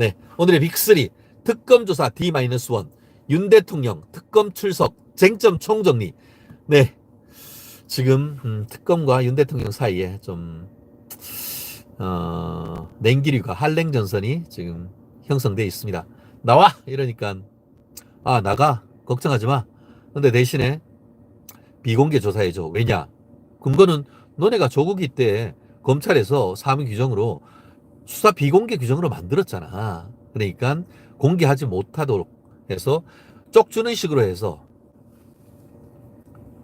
네, 오늘의 빅3 특검 조사 D-1 윤 대통령 특검 출석 쟁점 총정리. 네, 지금 음, 특검과 윤 대통령 사이에 좀 어, 냉기류가 한랭 전선이 지금 형성돼 있습니다. 나와 이러니까 아 나가 걱정하지 마. 근데 대신에 비공개 조사해줘. 왜냐? 근거는 너네가 조국이 때 검찰에서 사무 규정으로 수사 비공개 규정으로 만들었잖아. 그러니까 공개하지 못하도록 해서 쪽 주는 식으로 해서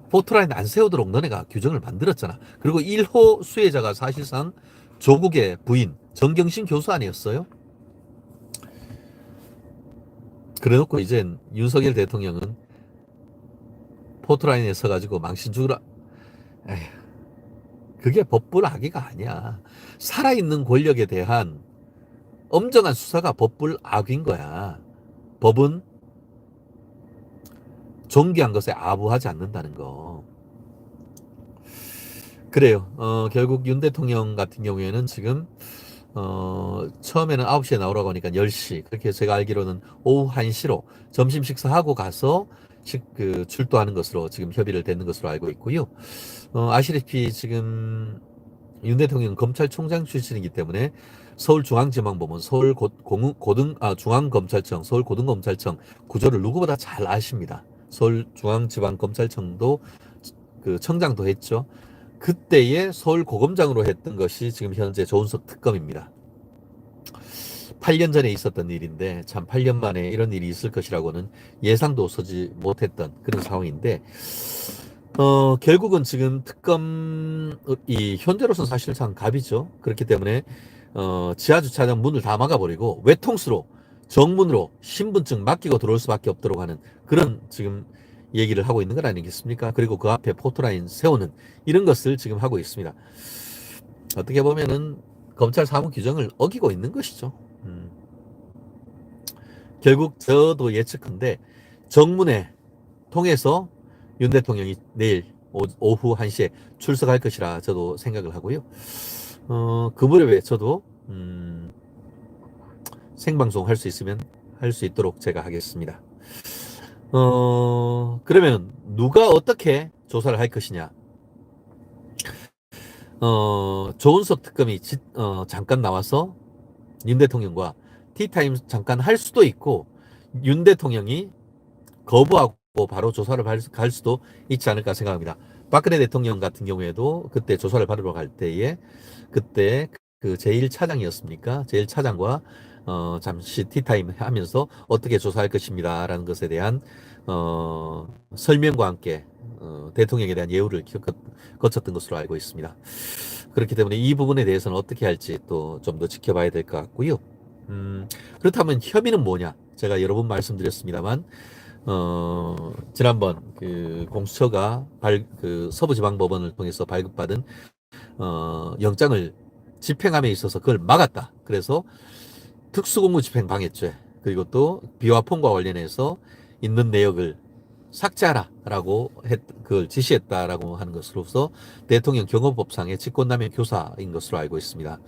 포트라인 안 세우도록 너네가 규정을 만들었잖아. 그리고 1호 수혜자가 사실상 조국의 부인 정경심 교수 아니었어요? 그래놓고 이제 윤석열 대통령은 포트라인에 서가지고 망신 주라. 에휴, 그게 법불 악의가 아니야. 살아있는 권력에 대한 엄정한 수사가 법불 악인 거야. 법은 존귀한 것에 아부하지 않는다는 거. 그래요. 어, 결국 윤 대통령 같은 경우에는 지금 어, 처음에는 9시에 나오라고 하니까 10시. 그렇게 제가 알기로는 오후 1시로 점심 식사하고 가서 식, 그, 출두하는 것으로 지금 협의를 맺는 것으로 알고 있고요. 어, 아시다시피 지금 윤 대통령 검찰총장 출신이기 때문에 서울중앙지방법원, 서울고등, 아, 중앙검찰청, 서울고등검찰청 구조를 누구보다 잘 아십니다. 서울중앙지방검찰청도 그 청장도 했죠. 그때의 서울고검장으로 했던 것이 지금 현재 조은석 특검입니다. 8년 전에 있었던 일인데 참 8년 만에 이런 일이 있을 것이라고는 예상도 서지 못했던 그런 상황인데 어 결국은 지금 특검이 현재로서는 사실상 갑이죠. 그렇기 때문에 어 지하 주차장 문을 다 막아버리고 외통수로 정문으로 신분증 맡기고 들어올 수밖에 없도록 하는 그런 지금 얘기를 하고 있는 건 아니겠습니까? 그리고 그 앞에 포토라인 세우는 이런 것을 지금 하고 있습니다. 어떻게 보면은 검찰 사무 규정을 어기고 있는 것이죠. 음. 결국 저도 예측한데 정문에 통해서 윤 대통령이 내일 오, 후 1시에 출석할 것이라 저도 생각을 하고요. 어, 그 무렵에 저도 음, 생방송 할 수 있으면 할 수 있도록 제가 하겠습니다. 어, 그러면 누가 어떻게 조사를 할 것이냐? 어, 조은석 특검이 지, 어, 잠깐 나와서 윤 대통령과 티타임 잠깐 할 수도 있고 윤 대통령이 거부하고 바로 조사를 갈 수도 있지 않을까 생각합니다. 박근혜 대통령 같은 경우에도 그때 조사를 받으러 갈 때에 그때 그 제1차장이었습니까? 제1차장과 어, 잠시 티타임 하면서 어떻게 조사할 것입니다. 라는 것에 대한 어, 설명과 함께 어, 대통령에 대한 예우를 거쳤던 것으로 알고 있습니다. 그렇기 때문에 이 부분에 대해서는 어떻게 할지 또 좀 더 지켜봐야 될 것 같고요. 음, 그렇다면 혐의는 뭐냐? 제가 여러 번 말씀드렸습니다만, 어, 지난번 그 공수처가 발, 그 서부지방법원을 통해서 발급받은, 어, 영장을 집행함에 있어서 그걸 막았다. 그래서 특수공무 집행 방해죄, 그리고 또 비화폰과 관련해서 있는 내역을 삭제하라라고 했, 그걸 지시했다라고 하는 것으로서 대통령 경호법상의 직권남용 교사인 것으로 알고 있습니다.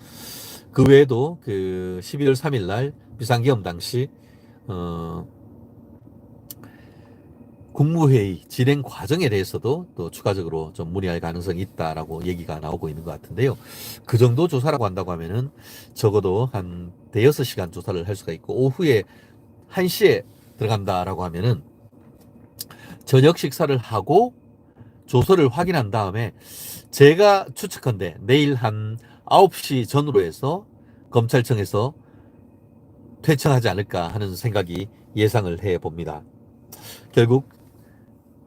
그 외에도 그 12월 3일 날 비상계엄 당시 어 국무회의 진행 과정에 대해서도 또 추가적으로 좀 문의할 가능성이 있다라고 얘기가 나오고 있는 것 같은데요. 그 정도 조사라고 한다고 하면은 적어도 한 대여섯 시간 조사를 할 수가 있고 오후에 1시에 들어간다라고 하면은 저녁 식사를 하고 조서를 확인한 다음에 제가 추측한데 내일 한 9시 전후로 해서 검찰청에서 퇴청하지 않을까 하는 생각이 예상을 해 봅니다. 결국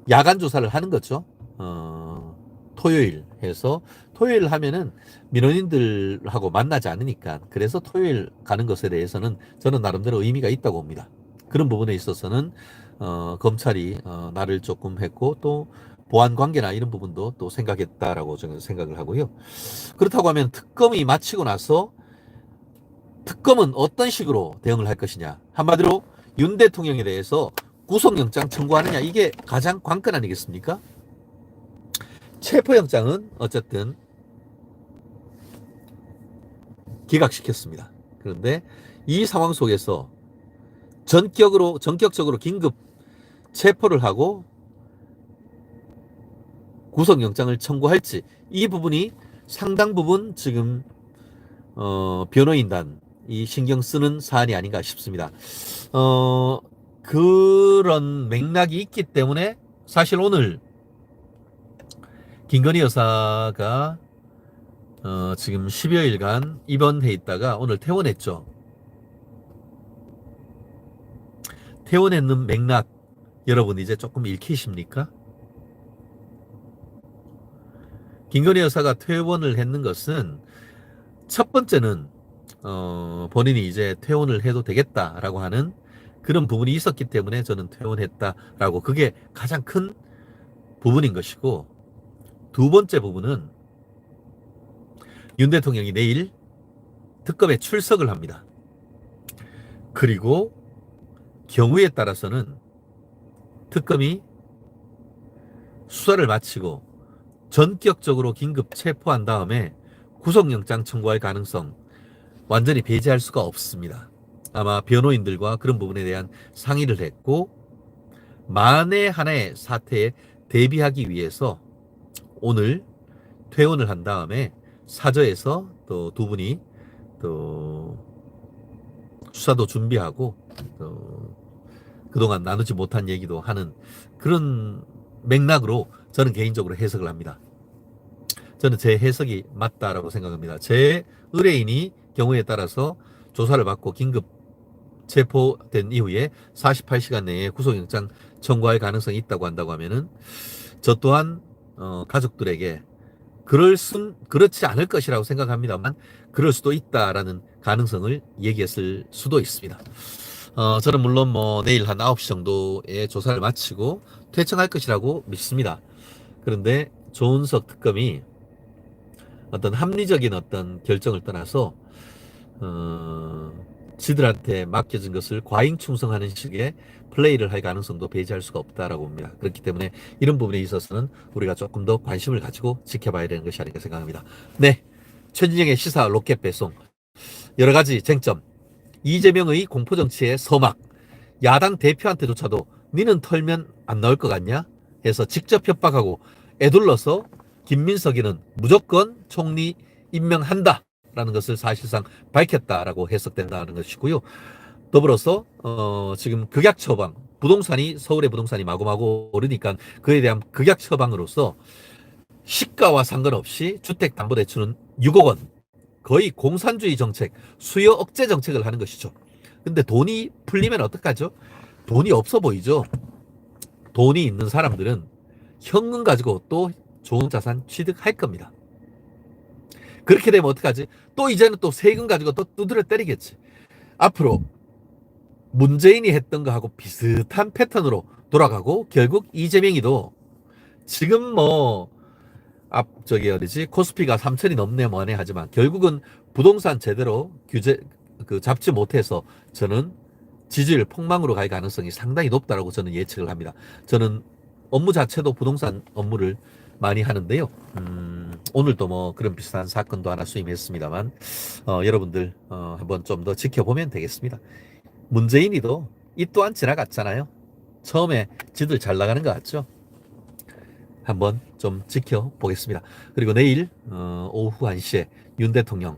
야간 조사를 하는 거죠. 어, 토요일 해서 토요일 하면은 민원인들하고 만나지 않으니까 그래서 토요일 가는 것에 대해서는 저는 나름대로 의미가 있다고 봅니다. 그런 부분에 있어서는 어, 검찰이 어, 나를 조금 했고 또 보안 관계나 이런 부분도 또 생각했다라고 저는 생각을 하고요. 그렇다고 하면 특검이 마치고 나서 특검은 어떤 식으로 대응을 할 것이냐. 한마디로 윤 대통령에 대해서 구속영장 청구하느냐. 이게 가장 관건 아니겠습니까? 체포영장은 어쨌든 기각시켰습니다. 그런데 이 상황 속에서 전격으로 전격적으로 긴급 체포를 하고 구속영장을 청구할지 이 부분이 상당 부분 지금 어, 변호인단 이 신경 쓰는 사안이 아닌가 싶습니다. 어, 그런 맥락이 있기 때문에 사실 오늘 김건희 여사가 어, 지금 10여일간 입원해 있다가 오늘 퇴원했죠. 퇴원했는 맥락 여러분 이제 조금 읽히십니까? 김건희 여사가 퇴원을 했는 것은 첫 번째는 어, 본인이 이제 퇴원을 해도 되겠다라고 하는 그런 부분이 있었기 때문에 저는 퇴원했다라고 그게 가장 큰 부분인 것이고 두 번째 부분은 윤 대통령이 내일 특검에 출석을 합니다. 그리고 경우에 따라서는 특검이 수사를 마치고 전격적으로 긴급 체포한 다음에 구속영장 청구할 가능성 완전히 배제할 수가 없습니다. 아마 변호인들과 그런 부분에 대한 상의를 했고 만에 하나의 사태에 대비하기 위해서 오늘 퇴원을 한 다음에 사저에서 또 두 분이 또 수사도 준비하고 또 그동안 나누지 못한 얘기도 하는 그런 맥락으로 저는 개인적으로 해석을 합니다. 저는 제 해석이 맞다라고 생각합니다. 제 의뢰인이 경우에 따라서 조사를 받고 긴급 체포된 이후에 48시간 내에 구속영장 청구할 가능성이 있다고 한다고 하면은 저 또한 어, 가족들에게 그럴 순 그렇지 않을 것이라고 생각합니다만 그럴 수도 있다라는 가능성을 얘기했을 수도 있습니다. 어, 저는 물론 뭐 내일 한 9시 정도에 조사를 마치고 퇴청할 것이라고 믿습니다. 그런데 조은석 특검이 어떤 합리적인 어떤 결정을 떠나서 어, 지들한테 맡겨진 것을 과잉 충성하는 식의 플레이를 할 가능성도 배제할 수가 없다라고 봅니다. 그렇기 때문에 이런 부분에 있어서는 우리가 조금 더 관심을 가지고 지켜봐야 되는 것이 아닌가 생각합니다. 네. 최진영의 시사 로켓 배송. 여러 가지 쟁점. 이재명의 공포정치의 서막. 야당 대표한테조차도 니는 털면 안 나올 것 같냐? 해서 직접 협박하고 애둘러서 김민석이는 무조건 총리 임명한다. 라는 것을 사실상 밝혔다라고 해석된다는 것이고요. 더불어서 어, 지금 극약 처방 부동산이 서울의 부동산이 마구마구 오르니까 그에 대한 극약 처방으로서 시가와 상관없이 주택 담보 대출은 6억 원 거의 공산주의 정책 수요 억제 정책을 하는 것이죠. 근데 돈이 풀리면 어떡하죠? 돈이 없어 보이죠. 돈이 있는 사람들은 현금 가지고 또 좋은 자산 취득할 겁니다. 그렇게 되면 어떡하지? 또 이제는 또 세금 가지고 또 두드려 때리겠지. 앞으로 문재인이 했던 거하고 비슷한 패턴으로 돌아가고 결국 이재명이도 지금 뭐 앞 저기 어디지 코스피가 3천이 넘네 뭐네 하지만 결국은 부동산 제대로 규제 그 잡지 못해서 저는 지지율 폭망으로 갈 가능성이 상당히 높다라고 저는 예측을 합니다. 저는 업무 자체도 부동산 업무를 많이 하는데요. 음, 오늘도 뭐 그런 비슷한 사건도 하나 수임했습니다만 어, 여러분들 어, 한번 좀 더 지켜보면 되겠습니다. 문재인이도 이 또한 지나갔잖아요. 처음에 지들 잘 나가는 것 같죠? 한번 좀 지켜보겠습니다. 그리고 내일 어, 오후 1시에 윤 대통령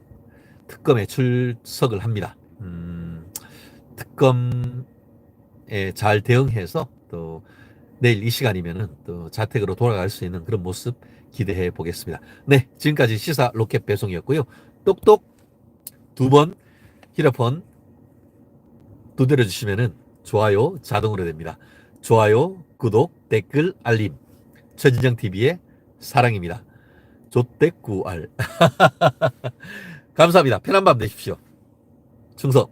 특검에 출석을 합니다. 음, 특검에 잘 대응해서 또 내일 이 시간이면은 또 자택으로 돌아갈 수 있는 그런 모습 기대해 보겠습니다. 네, 지금까지 시사 로켓 배송이었고요. 똑똑 두 번 히어폰 두드려 주시면은 좋아요 자동으로 됩니다. 좋아요, 구독, 댓글, 알림. 최진정 TV의 사랑입니다. 조떼꾸알. 감사합니다. 편한 밤 되십시오. 충성.